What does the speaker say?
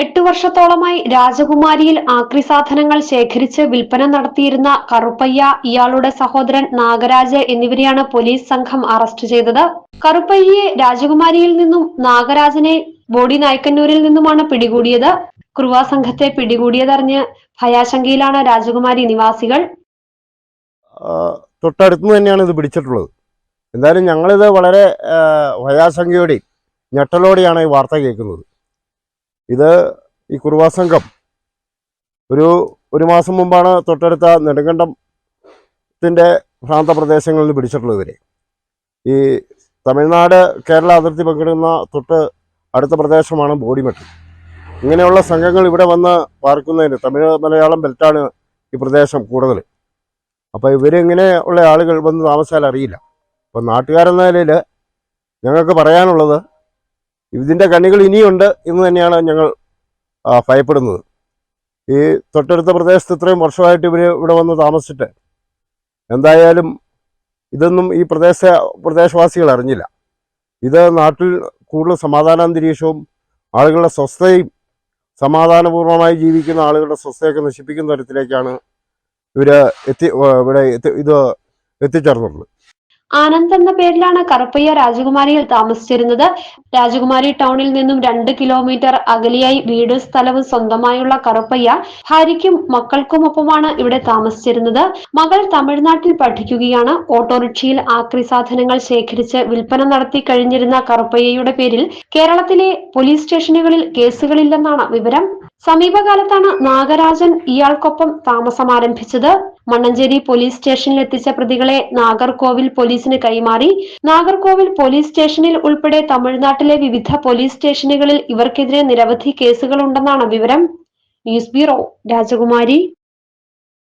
എട്ടു വർഷത്തോളമായി രാജകുമാരിയിൽ ആക്രി സാധനങ്ങൾ ശേഖരിച്ച് വിൽപ്പന നടത്തിയിരുന്ന കറുപ്പയ്യ ഇയാളുടെ സഹോദരൻ നാഗരാജ് എന്നിവരെയാണ് പോലീസ് സംഘം അറസ്റ്റ് ചെയ്തത്. കറുപ്പയ്യയെ രാജകുമാരിയിൽ നിന്നും നാഗരാജനെ ബോഡി നായ്ക്കന്നൂരിൽ നിന്നുമാണ് പിടികൂടിയത്. കുറുവ സംഘത്തെ പിടികൂടിയതറിഞ്ഞ് ഭയാശങ്കയിലാണ് രാജകുമാരി നിവാസികൾ. തൊട്ടടുത്തു തന്നെയാണ് ഇത് പിടിച്ചിട്ടുള്ളത്. എന്തായാലും ഞങ്ങളിത് വളരെ ഭയാശങ്കയോടെയും ഞെട്ടലോടെയാണ് ഈ വാർത്ത കേൾക്കുന്നത്. ഇത് ഈ കുറുവാ സംഘം ഒരു ഒരു മാസം മുമ്പാണ് തൊട്ടടുത്ത നെടുങ്കണ്ടത്തിന്റെ ഭ്രാന്ത പ്രദേശങ്ങളിൽ പിടിച്ചിട്ടുള്ളവരെ ഈ തമിഴ്നാട് കേരള അതിർത്തി പങ്കിടുന്ന തൊട്ട് അടുത്ത പ്രദേശമാണ് ബോഡിമെട്ട് ഇങ്ങനെയുള്ള സംഘങ്ങൾ ഇവിടെ വന്ന് പാർക്കുന്നതിന് തമിഴ് മലയാളം ബെൽറ്റാണ് ഈ പ്രദേശം കൂടുതൽ. അപ്പോൾ ഇവരിങ്ങനെ ഉള്ള ആളുകൾ വന്ന് താമസിച്ചാൽ അറിയില്ല. അപ്പോൾ നാട്ടുകാരെന്ന നിലയിൽ ഞങ്ങൾക്ക് പറയാനുള്ളത് ഇതിന്റെ കണികൾ ഇനിയുണ്ട് എന്ന് തന്നെയാണ് ഞങ്ങൾ ഭയപ്പെടുന്നത്. ഈ തൊട്ടടുത്ത പ്രദേശത്ത് ഇത്രയും വർഷമായിട്ട് ഇവർ ഇവിടെ വന്ന് താമസിച്ചിട്ട് എന്തായാലും ഇതൊന്നും ഈ പ്രദേശ പ്രദേശവാസികൾ അറിഞ്ഞില്ല. ഇത് നാട്ടിൽ കൂടുതൽ സമാധാനാന്തരീക്ഷവും ആളുകളുടെ സ്വസ്ഥതയും സമാധാനപൂർവമായി ജീവിക്കുന്ന ആളുകളുടെ സ്വസ്ഥയൊക്കെ നശിപ്പിക്കുന്ന തരത്തിലേക്കാണ് ഇവർ എത്തി ഇവിടെ ഇത് എത്തിച്ചേർന്നുള്ളത് ആനന്ദ് എന്ന പേരിലാണ് കറുപ്പയ്യ രാജകുമാരിയിൽ താമസിച്ചിരുന്നത്. രാജകുമാരി ടൗണിൽ നിന്നും രണ്ട് കിലോമീറ്റർ അകലെയായി വീട് സ്ഥലവും സ്വന്തമായുള്ള കറുപ്പയ്യ ഭാര്യയ്ക്കും മക്കൾക്കുമൊപ്പമാണ് ഇവിടെ താമസിച്ചിരുന്നത്. മകൾ തമിഴ്നാട്ടിൽ പഠിക്കുകയാണ്. ഓട്ടോറിക്ഷയിൽ ആക്രി സാധനങ്ങൾ ശേഖരിച്ച് വിൽപ്പന നടത്തി കഴിഞ്ഞിരുന്ന കറുപ്പയ്യയുടെ പേരിൽ കേരളത്തിലെ പോലീസ് സ്റ്റേഷനുകളിൽ കേസുകളില്ലെന്നാണ് വിവരം. സമീപകാലത്താണ് നാഗരാജൻ ഇയാൾക്കൊപ്പം താമസം ആരംഭിച്ചത് മണ്ണഞ്ചേരി പോലീസ് സ്റ്റേഷനിൽ എത്തിച്ച പ്രതികളെ നാഗർകോവിൽ പോലീസിന് കൈമാറി. നാഗർകോവിൽ പോലീസ് സ്റ്റേഷനിൽ ഉൾപ്പെടെ തമിഴ്നാട്ടിലെ വിവിധ പോലീസ് സ്റ്റേഷനുകളിൽ ഇവർക്കെതിരെ നിരവധി കേസുകളുണ്ടെന്നാണ് വിവരം. ന്യൂസ് ബ്യൂറോ രാജകുമാരി.